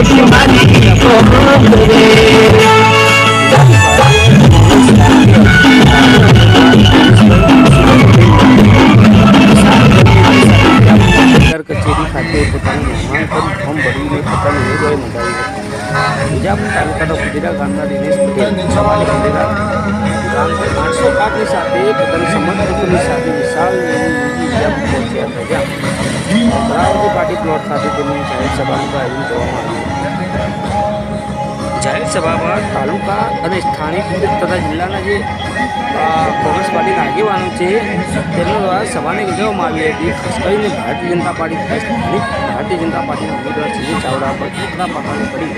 બેટી મારી કોહમ રે કલેક્ટર કચેરી ખાતે પોતાનું નામાંકન ફોર્મ ભરીને પોતાની ઉમેદવારી નોંધાવી હતી બીજાપુર તાલુકાના કુદીરા ગામના દિનેશ પટેલ સવારે કુદીરા ગામ આઠની સાથે પોતાની સમર્થકોની સાથે વિશાળ પહોંચ્યા હતા. અમરાવતી પાર્ટી પ્લોટ ખાતે તેમની જાહેર સભાનું આયોજન કરવામાં આવ્યું જાહેર સભામાં તાલુકા અને સ્થાનિક તથા જિલ્લાના જે કોંગ્રેસ પાર્ટીના આગેવાનો છે, તેમના દ્વારા સભાને યોજવામાં આવી હતી. ખાસ કરીને ભારતીય જનતા પાર્ટી સ્થાનિક ભારતીય જનતા પાર્ટીના ઉમેદવાર સુનિલ ચાવડા પર કેટલા પહાડો પડી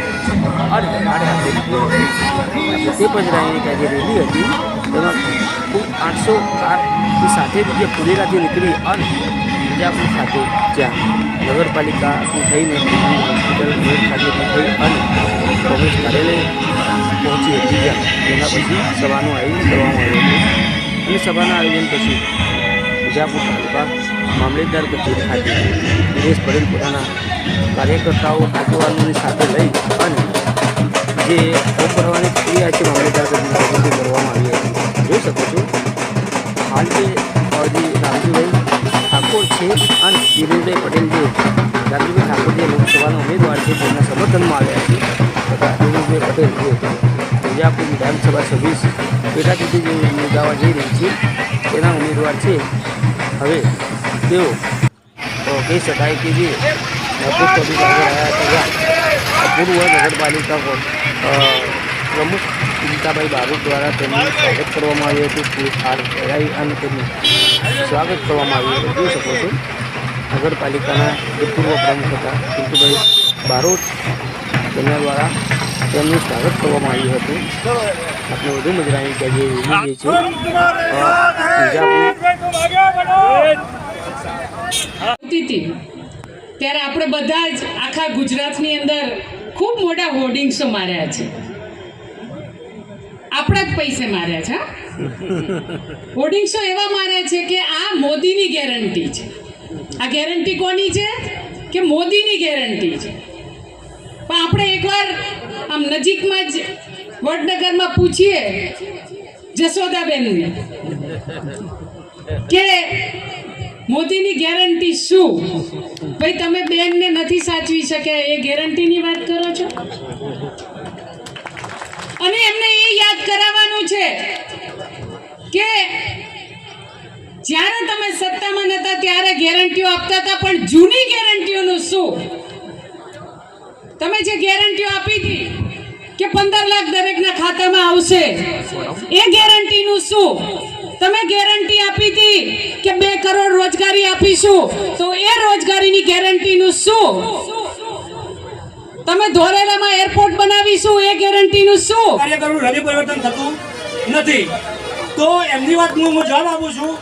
અને હાથે તે પજરાની જે રેલી હતી. તેમાં ખૂબ આઠસો કારની સાથે જે પુરેરાથી નીકળી અને બીજાપુર ખાતે જ્યાં નગરપાલિકાથી થઈને હોસ્પિટલ ખાતે ખાતેથી થઈ અને કોંગ્રેસ કાર્યાલય પહોંચી હતી જ્યાં તેના પછી સભાનું આયોજન કરવામાં આવ્યું હતું. અને સભાના આયોજન પછી બીજાપુર તાલુકા મામલેદાર કચેરી ખાતે દિનેશ પટેલ પોતાના કાર્યકર્તાઓ, આગેવાનોની સાથે લઈ અને જે ફોર્મ ભરવાની પ્રક્રિયા છે મામલેદાર કચેરી કરવામાં આવી હતી. જોઈ શકો છો, હાલ ઠાકોર છે. અને ધીરુભાઈ પટેલ જે રામજીભાઈ ઠાકોર જે લોકસભાના ઉમેદવાર છે, તેમના સમર્થનમાં આવ્યા છે. તથા ધીરુભાઈ પટેલ જે વિજાપુર વિધાનસભા છવ્વીસ પેટા ચૂંટણી જે યોજાવા જઈ રહી છે, તેના ઉમેદવાર છે. હવે તેઓ કહી શકાય કે જે આગળ આવ્યા હતા જ્યાં પૂર્વ નગરપાલિકા પ્રમુખ ગીતાભાઈ બારોટ દ્વારા તેમનું સ્વાગત કરવામાં આવ્યું હતું. ફૂલ આર પહેરાવી અને તેમનું સ્વાગત કરવામાં આવ્યું હતું. જોઈ શકો છો નગરપાલિકાના જે પૂર્વ પ્રમુખ હતા પિન્ટુભાઈ બારોટ તેમના દ્વારા તેમનું સ્વાગત કરવામાં આવ્યું હતું. આપણે વધુ મજરાની કે જે જે છે ત્યારે આપણે બધા જ આખા ગુજરાતની અંદર ખૂબ મોટા હોર્ડિંગ્સો માર્યા છે. આપણા જ પૈસે માર્યા છે હોર્ડિંગ હોર્ડિંગ્સો એવા માર્યા છે કે આ મોદીની ગેરંટી છે. આ ગેરંટી કોની છે? કે મોદીની ગેરંટી છે. પણ આપણે એકવાર આમ નજીકમાં જ વડનગરમાં પૂછીએ જશોદાબેનને કે મોદીની ગેરંટી શું? ભાઈ, તમે બેનને નથી સાચવી શક્યા, એ ગેરંટીની વાત કરો છો? અને એમને એ યાદ કરાવવાનું છે કે જ્યારે તમે સત્તામાં નતા ત્યારે ગેરંટીઓ આપતા હતા, પણ જૂની ગેરંટીઓનું શું? તમે જે ગેરંટીઓ આપી હતી કે પંદર લાખ દરેકના ખાતામાં આવશે, એ ગેરંટીનું શું? તમે ગેરંટી આપી હતી કે બે કરોડ રોજગારી આપીશું, તો એ રોજગારીની ગેરંટીનું શું? તમે ધોરેલામાં એરપોર્ટ બનાવીશું, એ ગેરંટીનું શું? કાર્યકરોનું હૃદય પરિવર્તન થતું નથી. તો એમની વાત હું જવાબ આપું છું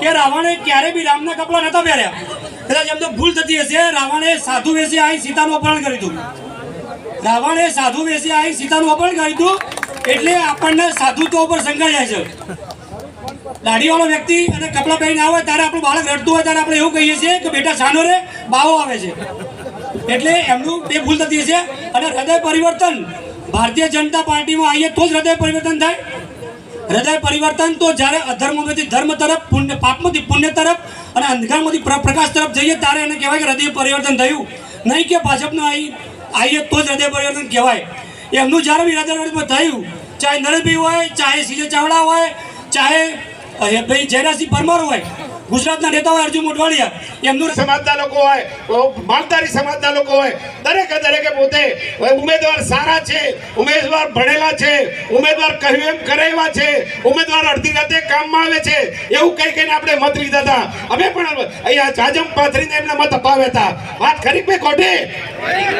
કે રાવણે ક્યારે બી રામના કપડા નતા પહેર્યા. કદાચ એમ તો ભૂલ થતી હશે, રાવણે સાધુ વેસી આવી સીતાનું અપહરણ કર્યું હતું. રાવણે સાધુ વેસી આવી સીતાનું અપહરણ કર્યું હતું, એટલે આપણને સાધુત્વ ઉપર શંકા જાય છે. દાઢીવાળો વ્યક્તિ અને કપડાં પહેરીને આવે, ત્યારે આપણું બાળક રડતું હોય, ત્યારે આપણે એવું કહીએ છીએ કે બેટા સાનો રે, બાવો આવે છે. એટલે એમનું એ ભૂલ થતી હશે અને હૃદય પરિવર્તન ભારતીય જનતા પાર્ટીમાં આવીએ તો જ હૃદય પરિવર્તન થાય. હૃદય પરિવર્તન તો જ્યારે અધર્મમાંથી ધર્મ તરફ, પુણ્ય, પાપમાંથી પુણ્ય તરફ અને અંધકારમાંથી પ્ર- પ્રકાશ તરફ જઈએ ત્યારે એને કહેવાય કે હૃદય પરિવર્તન થયું. નહીં કે ભાજપનું આવી આવીએ તો જ હૃદય પરિવર્તન કહેવાય. એમનું જ્યારે બી હૃદય પરિવર્તન થયું, ચાહે નરેશભાઈ હોય, ચાહે સીજે ચાવડા હોય, ચાહે ભાઈ જયરાજસિંહ પરમાર હોય ગુજરાતના નેતા અર્જુન મોઢવાડિયા. એમનું સમાજના લોકો હોય માલધારી સમાજના લોકો હોય. દરેકે દરેકે પોતે ઉમેદવાર સારા છે, ઉમેદવાર ભણેલા છે, ઉમેદવાર કહ્યું એમ કરે એવા છે, ઉમેદવાર અડધી રાતે કામમાં આવે છે. એવું કઈ કઈને આપણે મત લીધા હતા. અમે પણ અહીંયા જાજમ પાથરીને એમને મત અપાવ્યા હતા. વાત ખરી ભાઈ ખોટી?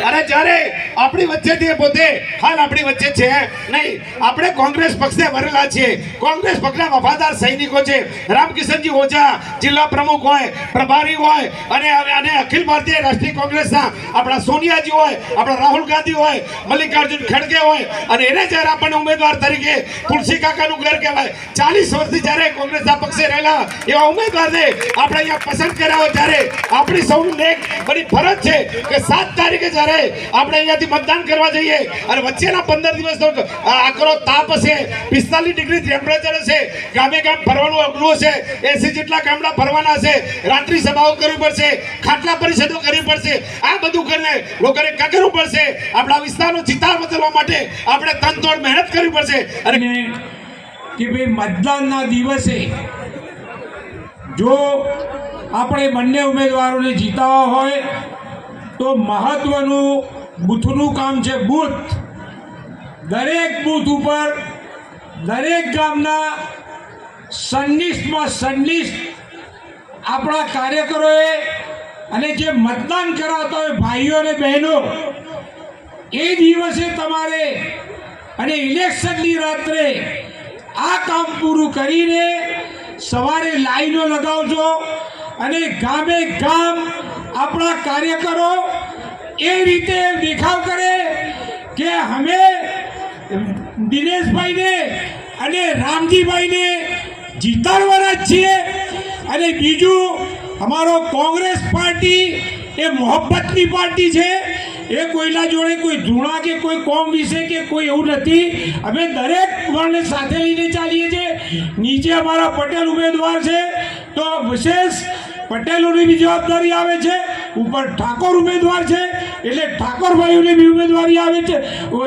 અને જ્યારે આપણી વચ્ચેથી પોતે, હાલ આપણી વચ્ચે છે. નહીં, આપણે કોંગ્રેસ પક્ષને વરેલા છીએ. કોંગ્રેસ પક્ષના વફાદાર સૈનિકો છે. રામકિશનજી ઓઝા જિલ્લા પ્રમુખ હોય, પ્રભારી હોય, અને અને અખિલ ભારતીય રાષ્ટ્રીય કોંગ્રેસના આપણા સોનિયાજી હોય, આપણા રાહુલ ગાંધી હોય, મલ્લિકાર્જુન ખડગે હોય, અને એને જ્યારે આપણને ઉમેદવાર તરીકે તુલસી કાકાનું ઘર કહેવાય, ચાલીસ વર્ષથી જ્યારે કોંગ્રેસના પક્ષે રહેલા એવા ઉમેદવારને આપણે અહીંયા પસંદ કર્યા હોય, ત્યારે આપણી સૌનું લેખ બની ફરજ છે કે સાત તારીખે જ્યારે આપણે અહીંયાથી મતદાન કરવા જઈએ, અને વચ્ચેના પંદર દિવસનો આકરો તાપ હશે, પિસ્તાલીસ ડિગ્રી ટેમ્પરેચર હશે, ગામે ગામ ફરવાનું અઘરું હશે, એસી જેટલા ગામડા ફરવાના છે. રાત્રિ સભાઓ કરવી પડશે, ખાટલા પરિષદો કરવી પડશે. આ બધું કરીને લોકોને કકરવું પડશે. આપણા વિસ્તારનો ચિતાર બદલવા માટે આપણે તનતોડ મહેનત કરવી પડશે. અને કે ભાઈ મતદાનના દિવસે જો આપણે બંને ઉમેદવારોને જીતાવા હોય, તો મહત્વનું બૂથનું કામ છે બૂથ. દરેક બૂથ ઉપર દરેક ગામના સંનિષ્ઠમાં સંનિષ્ઠ આપણા કાર્યકરોએ અને જે મતદાન કરાવતા હોય ભાઈઓ અને બહેનો, એ દિવસે તમારે અને ઇલેક્શનની રાત્રે આ કામ પૂરું કરીને સવારે લાઈનો લગાવજો અને ગામે ગામ આપણા કાર્યકરો એ રીતે દેખાવ કરે કે અમે દિનેશભાઈને અને રામજીભાઈને જીતાડવાના જ છીએ. અને બીજું, અમારો કોંગ્રેસ પાર્ટી એ મોહબ્બતની પાર્ટી છે. એ કોઈના જોડે કોઈ ધૂણા કે કોઈ કોમ વિશે કે કોઈ એવું નથી. અમે દરેક વર્ણને સાથે લઈને ચાલીએ છીએ. નીચે અમારા પટેલ ઉમેદવાર છે. તો વિશેષ પટેલોની બી જવાબદારી આવે છે. ઉપર ઠાકોર ઉમેદવાર છે. એટલે ઠાકોર ભાઈઓની બી ઉમેદવારી આવે છે.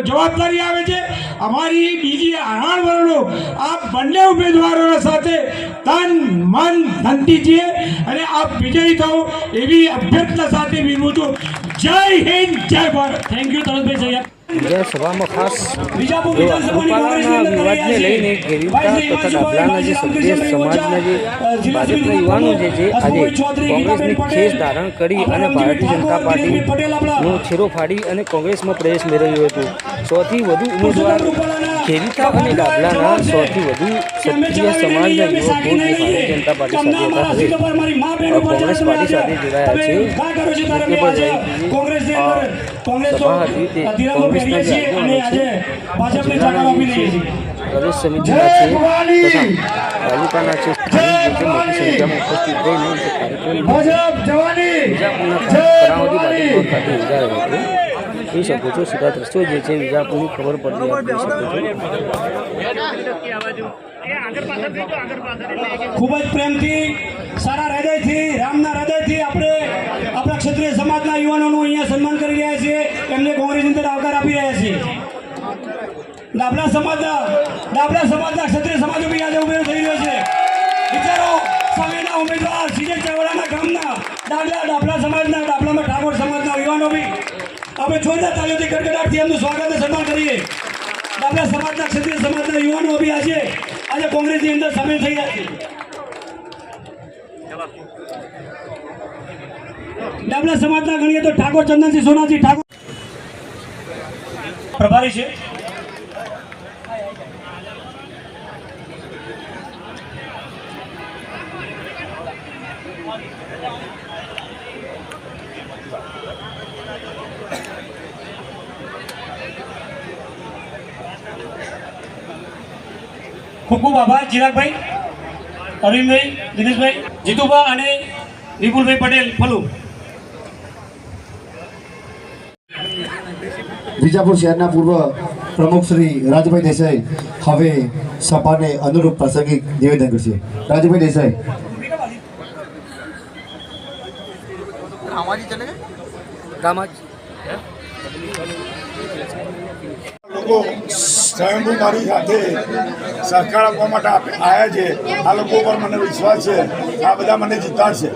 જવાબદારી આવે છે. અમારી બીજી અઢાર વર્ણો આ બંને ઉમેદવારોના સાથે તન, મન ધનતી છીએ અને આપ વિજયી થાઓ એવી અભ્યર્થના સાથે વિનવું છું. જય હિન્દ, જય ભારત. થેન્ક યુ તરતભાઈ સૈયદ બીજા સભામાં ખાસ રૂપાલાના વિવાદને લઈને ગેરીતા તથા ડાબલાના જે સભ્ય સમાજના જે ભાજપના યુવાનો છે જે આજે કોંગ્રેસની ખેસ ધારણ કરી અને ભારતીય જનતા પાર્ટીનો છેરો ફાડી અને કોંગ્રેસમાં પ્રવેશ મેળવ્યો હતો. સૌથી વધુ ઉમેદવાર ખેરીતા અને ડાબલાના સૌથી વધુ ક્ષત્રિય સમાજના યુવકો જે ભારતીય જનતા પાર્ટી સાથે હતા હવે કોંગ્રેસ પાર્ટી સાથે જોડાયા છે. સભા હતી તે કોંગ્રેસના છીએ અને આજે ભાજપને જે આપી દઈએ છીએ છે. તથા તાલુકાના છે મોટી સંખ્યામાં ઉપસ્થિત રહીને કાર્યક્રમ વિજાપુરના કરાવતી પાટીપુર યોજાયો હતો. જોઈ શકો છો. સીધા દ્રશ્યો જે છે વિજાપુરની ખબર પડતી આપ શકો છો. ખૂબ જ પ્રેમથી, સારા હૃદયથી, રામના હૃદયથી આપણે આપણા ક્ષત્રિય સમાજના યુવાનોનું અહીંયા સન્માન કરી રહ્યા છીએ. એમને કોંગ્રેસ અંદર આવકાર આપી રહ્યા છીએ. ડાબલા સમાજના ડાબલા સમાજના ક્ષત્રિય સમાજો બી આજે ઉમેરો થઈ રહ્યો છે. વિચારો, સામેના ઉમેદવાર, સીજે ચાવડાના ગામના, ડાબલા ડાબલા સમાજના, ડાબલામાં ઠાકોર સમાજના યુવાનો બી. આપણે જોરદાર તાલીઓથી ગડગડાટથી એમનું સ્વાગત અને સન્માન કરીએ. આપણા સમાજના ક્ષત્રિય સમાજના યુવાનો બી આજે આજે કોંગ્રેસની અંદર સામેલ થઈ રહ્યા છે. ડાબલા સમાજના ગણીએ તો ઠાકોર ચંદનસિંહ સોનાજી ઠાકોર પ્રભારી છે. ખૂબ ખૂબ આભાર ચિરાગભાઈ અરવિંદભાઈ દિનેશભાઈ જીતુભા અને વિપુલભાઈ પટેલ ફલુ. વિજાપુર શહેરના પૂર્વ પ્રમુખ શ્રી રાજભાઈ દેસાઈ હવે સભાને અનુરૂપ પ્રાસંગિક નિવેદન કરશે. રાજભાઈ દેસાઈ. લોકો સ્વયંભૂ મારી સાથે સહકાર આપવા માટે આપણે આવ્યા છે. આ લોકો પર મને વિશ્વાસ છે. આ બધા મને જીતાડશે.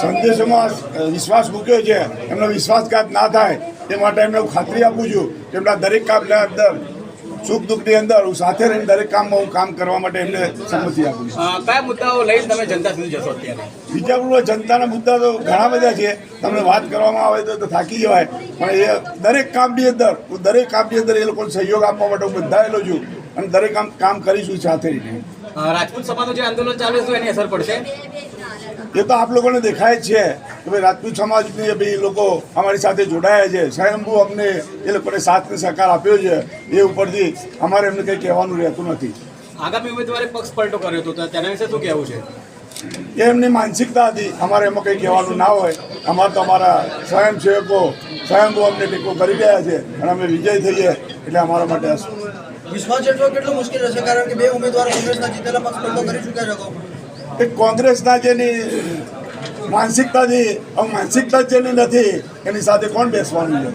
સંદેશોમાં વિશ્વાસ મૂક્યો છે. એમનો વિશ્વાસઘાત ના થાય તે માટે એમને ખાતરી આપું છું કે એમના દરેક કામના અંદર સુખ દુઃખની અંદર હું સાથે રહીને દરેક કામમાં હું કામ કરવા માટે એમને સંમતિ આપું છું. કયા મુદ્દાઓ લઈને તમે જનતા સુધી જશો અત્યારે? વિજાપુરમાં જનતાના મુદ્દા તો ઘણા બધા છે. તમને વાત કરવામાં આવે તો- થાકી જવાય. પણ એ દરેક કામની અંદર હું દરેક કામની અંદર એ લોકોને સહયોગ આપવા માટે હું બંધાયેલો છું અને દરેક કામ કામ કરીશું સાથે રહીને. રાજપૂત સમાજનું જે આંદોલન ચાલે છે એની અસર પડશે? એ તો આપ લોકોને દેખાય જ છે કે ભાઈ રાજપૂત સમાજની બી લોકો અમારી સાથે જોડાયા છે સ્વયંભૂ અમને એ લોકોને સાથને સહકાર આપ્યો છે એ ઉપરથી અમારે એમને કંઈ કહેવાનું રહેતું નથી. આગામી ઉમેદવારે પક્ષ પલટો કર્યો હતો તેના વિશે શું કહેવું છે? એ એમની માનસિકતા હતી અમારે એમાં કંઈ કહેવાનું ના હોય. અમારે તો અમારા સ્વયંસેવકો સ્વયંભૂ અમને ટેકો કરી રહ્યા છે અને અમે વિજય થઈએ એટલે અમારા માટે વિશ્વાસ જેટલો કેટલો મુશ્કેલ હશે કારણ કે બે ઉમેદવાર કોંગ્રેસના જીતેલા પક્ષ પલટો કરી ચૂક્યા છે એ કોંગ્રેસના જેની માનસિકતાથી હવે માનસિકતા જેની નથી એની સાથે કોણ બેસવાનું છે?